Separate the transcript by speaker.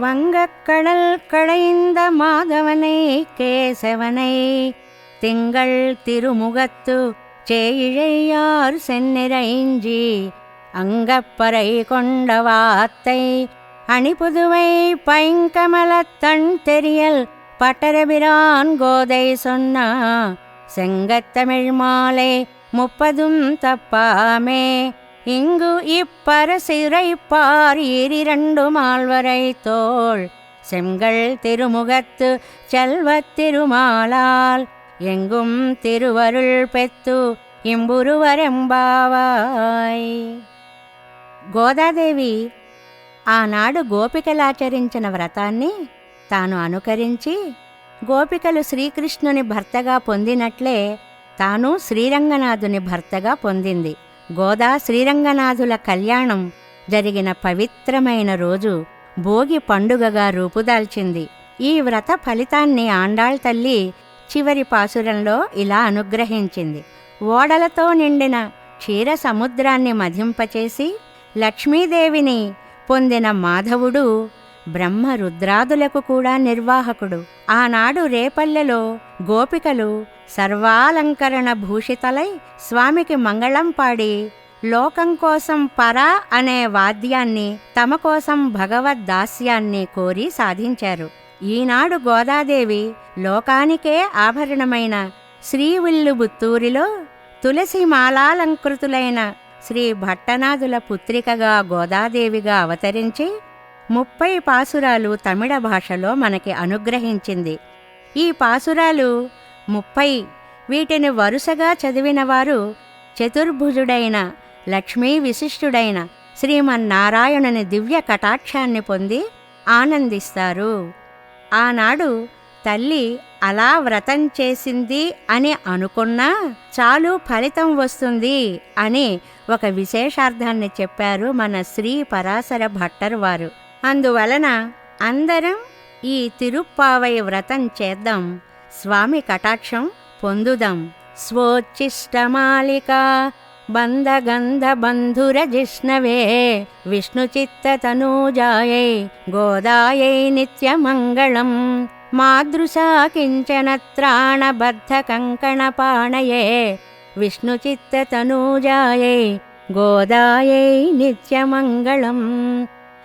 Speaker 1: வங்கக்கடல் கடைந்த மாதவனை கேசவனை திங்கள் திருமுகத்து சேயிழையார் செந்நிறைஞ்சி அங்கப்பறை கொண்ட வாத்தை அணிபுதுவை பைங்கமலத்தன் தெரியல் பட்டரபிரான் கோதை சொன்னா செங்கத்தமிழ் மாலை முப்பதும் தப்பாமே இங்கு இப்பரசிறைப்பார் ஈரிரண்டு மால்வரை தோள் செங்கல் திருமுகத்து செல்வத் திருமாலால் எங்கும் திருவருள் பெத்து ఇంబురువరెంబావాయ్ గోదాదేవి ఆనాడు గోపికలాచరించిన వ్రతాన్ని తాను అనుకరించి గోపికలు శ్రీకృష్ణుని భర్తగా పొందినట్లే తాను శ్రీరంగనాథుని భర్తగా పొందింది గోదా శ్రీరంగనాథుల కళ్యాణం జరిగిన పవిత్రమైన రోజు భోగి పండుగగా రూపుదాల్చింది. ఈ వ్రత ఫలితాన్ని ఆండాళ్ తల్లి చివరి పాసురంలో ఇలా అనుగ్రహించింది. ఓడలతో నిండిన క్షీర సముద్రాన్ని మధింపచేసి లక్ష్మీదేవిని పొందిన మాధవుడు బ్రహ్మ రుద్రాదులకు కూడా నిర్వాహకుడు. ఆనాడు రేపల్లెలో గోపికలు సర్వాలంకరణ భూషితలై స్వామికి మంగళం పాడి లోకం కోసం పరా అనే వాద్యాన్ని తమ కోసం భగవద్దాస్యాన్ని కోరి సాధించారు. ఈనాడు గోదాదేవి లోకానికే ఆభరణమైన శ్రీవిల్లుబుత్తూరిలో తులసి మాలాలంకృతులైన శ్రీ భట్టనాథుల పుత్రికగా గోదాదేవిగా అవతరించి ముప్పై పాసురాలు తమిళ భాషలో మనకి అనుగ్రహించింది. ఈ పాసురాలు ముప్పై వీటిని వరుసగా చదివినవారు చతుర్భుజుడైన లక్ష్మీ విశిష్టుడైన శ్రీమన్నారాయణుని దివ్య కటాక్షాన్ని పొంది ఆనందిస్తారు. ఆనాడు తల్లి అలా వ్రతం చేసింది అని అనుకున్నా చాలు ఫలితం వస్తుంది అని ఒక విశేషార్థాన్ని చెప్పారు మన శ్రీ పరాశర భట్టర్ వారు. అందువలన అందరం ఈ తిరుప్పావై వ్రతం చేద్దాం. స్వామి కటాక్షం పొందుదాం. స్వోచ్చిష్టమాలిక బంధగంధ బంధుర జిష్ణవే విష్ణుచిత్త తనూజాయై గోదాయై నిత్యమంగళం మాదృశా కించన త్రాణబద్ధ